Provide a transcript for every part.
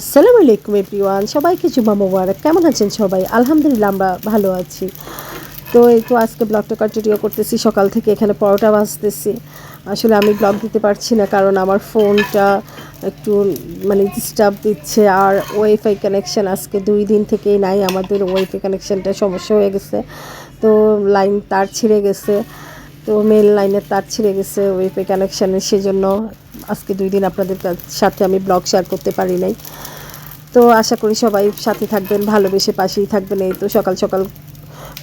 আসসালামু আলাইকুম এভরিওয়ান, সবাইকে জুমা মোবারক। কেমন আছেন সবাই? আলহামদুলিল্লাহ, আমরা ভালো আছি। তো এই তো আজকে ব্লগটা কন্টিনিউ করতেছি, সকাল থেকে এখানে পরোটা বাজতেছি আসলে আমি ব্লগ দিতে পারছি না, কারণ আমার ফোনটা একটু মানে ডিস্টার্ব দিচ্ছে, আর ওয়াইফাই কানেকশান আজকে দুই দিন থেকেই নাই, আমাদের ওয়াইফাই কানেকশানটা সমস্যা হয়ে গেছে। তো লাইন তার ছিঁড়ে গেছে, তো মেল লাইনের তার ছিঁড়ে গেছে ওয়াইফাই কানেকশানের সেজন্য আজকে দুই দিন আপনাদের সাথে আমি ব্লগ শেয়ার করতে পারি নাই। তো আশা করি সবাই সাথে থাকবেন ভালোবেসে পাশেই থাকবেন। এই তো সকাল সকাল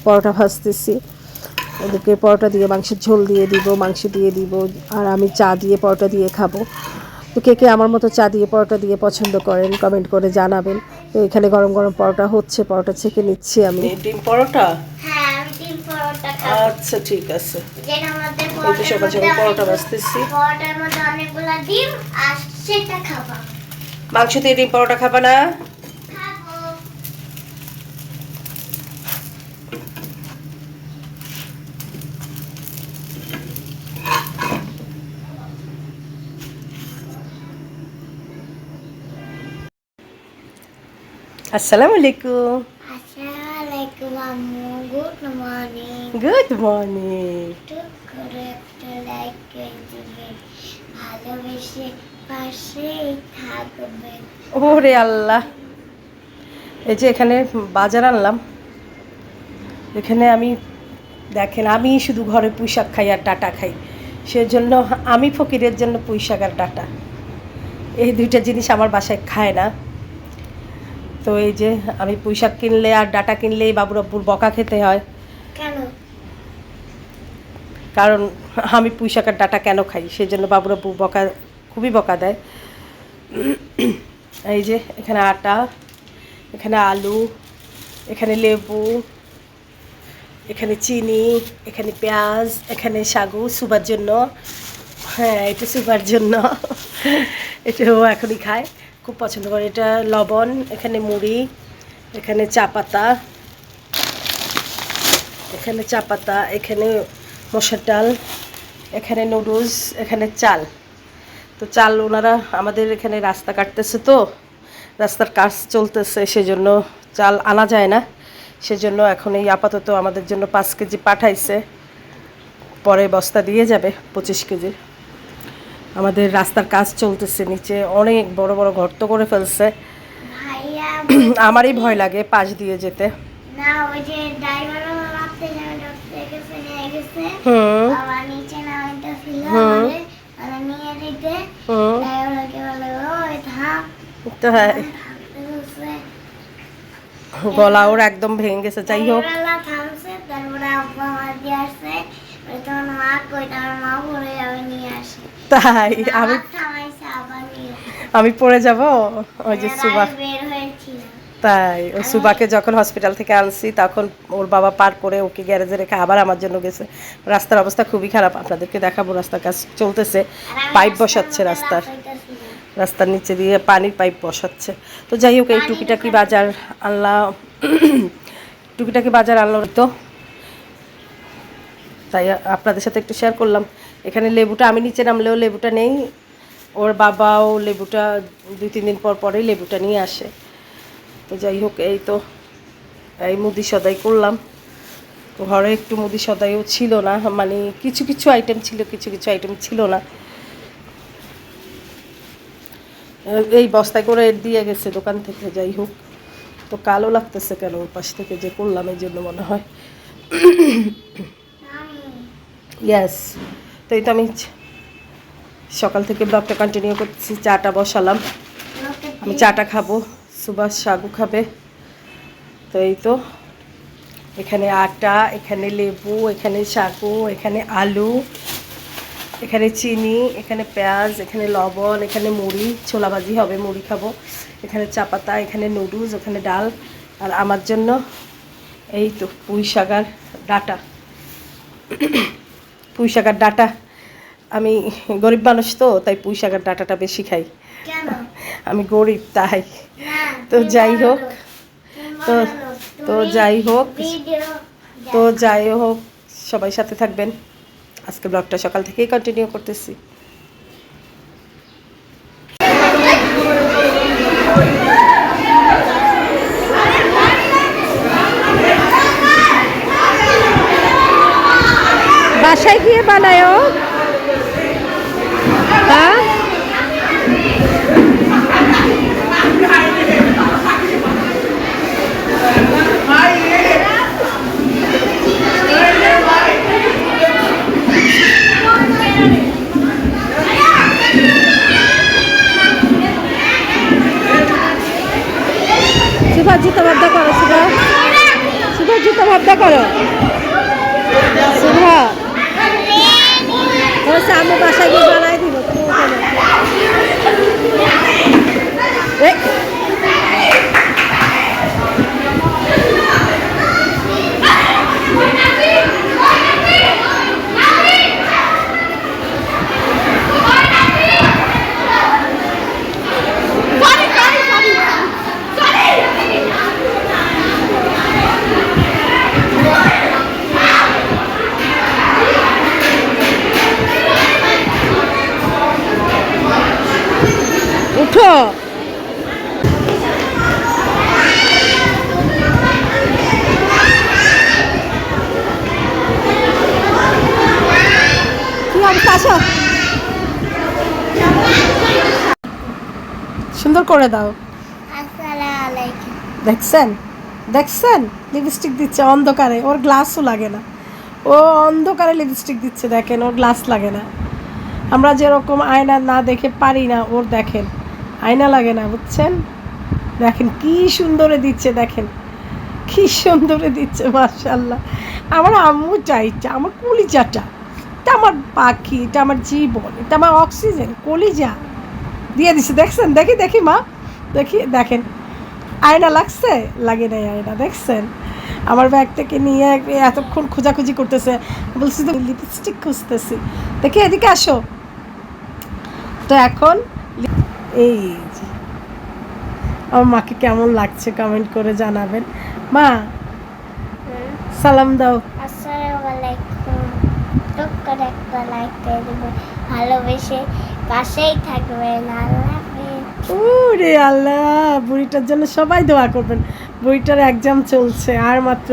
পরোটা ভাজতেছি। ওদেরকে পরোটা দিয়ে মাংসের ঝোল দিয়ে দিব মাংস দিয়ে দিব আর আমি চা দিয়ে পরোটা দিয়ে খাব। তো কে কে আমার মতো চা দিয়ে পরোটা দিয়ে পছন্দ করেন কমেন্ট করে জানাবেন। তো এখানে গরম গরম পরোটা হচ্ছে পরোটা ছেঁকে নিচ্ছি আমি। ডিম পরোটা হ্যাঁ আমি ডিম পরোটা খাব আচ্ছা ঠিক আছে। তো সকাল সকাল পরোটা বাজতেছি পরোটার মধ্যে অনেকগুলো ডিম আর সেটা খাব। মাংস দিয়ে ডিম পরোটা খাবা না? আসসালামু আলাইকুম। আম্মু গুড মর্নিং গুড মর্নিং টুক করে একটা লাইক করে দিবেন ভালোবেসে পাশেই থাকবেন ওরে আল্লাহ। এই যে এখানে বাজার আনলাম। এখানে আমি দেখেন আমি শুধু ঘরে পুঁই শাক খাই আর ডাটা খাই। সেজন্য আমি ফকিরের জন্য পুঁই শাক আর ডাটা এই দুইটা জিনিস আমার বাসায় খায় না। তো এই যে আমি পুঁই শাক কিনলে আর ডাটা কিনলে বাবুর আব্বুর বকা খেতে হয়। কেন? কারণ আমি পুঁই শাকের ডাটা কেন খাই? সেই জন্য বাবুরা বউ বকা খুবই বকা দেয়। এই যে এখানে আটা এখানে আলু এখানে লেবু এখানে চিনি এখানে পেঁয়াজ এখানে সাগু সুবার জন্য। হ্যাঁ এটা সুবার জন্য। এটাও এখনই খায়। খুব পছন্দ করে। এটা লবণ, এখানে মুড়ি, এখানে চা পাতা, এখানে চা পাতা, এখানে মশার ডাল, এখানে নুডলস, এখানে চাল। তো চাল ওনারা আমাদের এখানে রাস্তা কাটতেছে তো, রাস্তার কাজ চলতেছে, সেজন্য চাল আনা যায় না। সেজন্য এখন এই আপাতত আমাদের জন্য পাঁচ কেজি পাঠাইছে, পরে বস্তা দিয়ে যাবে পঁচিশ কেজি। আমাদের রাস্তার কাজ চলতেছে নিচে অনেক বড় বড় গর্ত করে ফেলছে। আমারই ভয় লাগে পাশ দিয়ে যেতে। গলা ওর একদম ভেঙে গেছে যাই হোক। তারপরে আব্বা আমার দিয়ে আসছে। ওই মা কই? মা পড়ে যাবে নিয়ে তাই আমি আমি পড়ে যাব? ওই যে সুবা তাই ওই সুবাকে যখন হসপিটাল থেকে আনছি তখন ওর বাবা পার করে ওকে গ্যারেজে রেখে আবার আমার জন্য গেছে। রাস্তার অবস্থা খুবই খারাপ আপনাদেরকে দেখাবো রাস্তার কাজ চলতেছে। পাইপ বসাচ্ছে রাস্তার। রাস্তার নিচে দিয়ে পানির পাইপ বসাচ্ছে। তো যাই হোক এই টুকিটাকি বাজার আনলাম টুকিটাকি বাজার আনলো তো। তাই আপনাদের সাথে একটু শেয়ার করলাম। এখানে লেবুটা আমি নিচে নামলেও লেবুটা নেই। ওর বাবাও লেবুটা দুই তিন দিন পর পরেই লেবুটা নিয়ে আসে। তো যাই হোক এই তো এই মুদি সদাই করলাম। তো ঘরে একটু মুদি সদাইও ছিল না মানে কিছু কিছু আইটেম ছিল কিছু কিছু আইটেম ছিল না। এই বস্তায় করে দিয়ে গেছে দোকান থেকে যাই হোক। তো কালো লাগতেছে কেন ওর পাশ থেকে যে করলাম এই জন্য মনে হয়। ইয়াস তো এই তো আমি সকাল থেকে ব্লগটা কন্টিনিউ করতেছি, চাটা বসালাম। আমি চাটা খাব, সুভাষ সাগু খাবে। তো এই তো, এখানে আটা, এখানে লেবু, এখানে সাগু, এখানে আলু, এখানে চিনি, এখানে পেঁয়াজ, এখানে লবণ, এখানে মুড়ি, ছোলা ভাজি হবে, মুড়ি খাব। এখানে চা পাতা, এখানে নুডলস, ওখানে ডাল। আর আমার জন্য এই তো পুঁই শাকার ডাটা। পুঁই শাকার ডাটা। আমি গরিব মানুষ তো তাই পুঁই শাকার ডাটাটা বেশি খাই। আমি গরিব তাই। তো যাই হোক তো তো যাই হোক তো যাই হোক সবাই সাথে থাকবেন। আজকে ব্লগটা সকাল থেকেই কন্টিনিউ করতেছি। নায়ক হ্যাঁ সুভা জুতো বদ্ধ করো সুভা সুভা জুতো বদ্ধ করো সুভা ও আমি বাসায় গিয়ে বানাই দিব সুন্দর করে দাও। দেখছেন? দেখছেন? লিপস্টিক দিচ্ছে অন্ধকারে। ওর গ্লাসও লাগে না। ও অন্ধকারে লিপস্টিক দিচ্ছে দেখেন ওর গ্লাস লাগে না। আমরা যেরকম আয়না না দেখে পারি না ওর দেখেন। আয়না লাগে না বুঝছেন? দেখেন কি সুন্দরে দিচ্ছে দেখেন। কি সুন্দরে দিচ্ছে মার্শাল্লাহ আমার আম্মু চাইছে আমার কলিজাটা। এটা আমার পাখি এটা আমার জীবন এটা আমার অক্সিজেন কলিজা। দিয়ে দিচ্ছে দেখছেন? দেখি দেখি, মা। দেখি, দেখেন। আয়না লাগছে? লাগে নাই আয়না, দেখছেন? আমার ব্যাগ থেকে নিয়ে এতক্ষণ খোঁজাখুঁজি করতেছে। বলছি তো লিপস্টিক খুঁজতেছি। দেখি, এদিকে আসো। তো এখন এই আমার মাকে কেমন লাগছে কমেন্ট করে জানাবেন। মা, সালাম দাও। আসসালামু আলাইকুম। টুক করে একটা লাইক দিয়ে দেবেন ভালোবেসে। পাশেই ওরে আল্লাহ, বুড়িটার জন্য সবাই দোয়া করবেন। বুড়িটার এক্সাম চলছে, আর মাত্র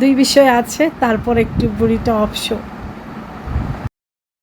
দুই বিষয় আছে, তারপর একটু বুড়িটা অপশন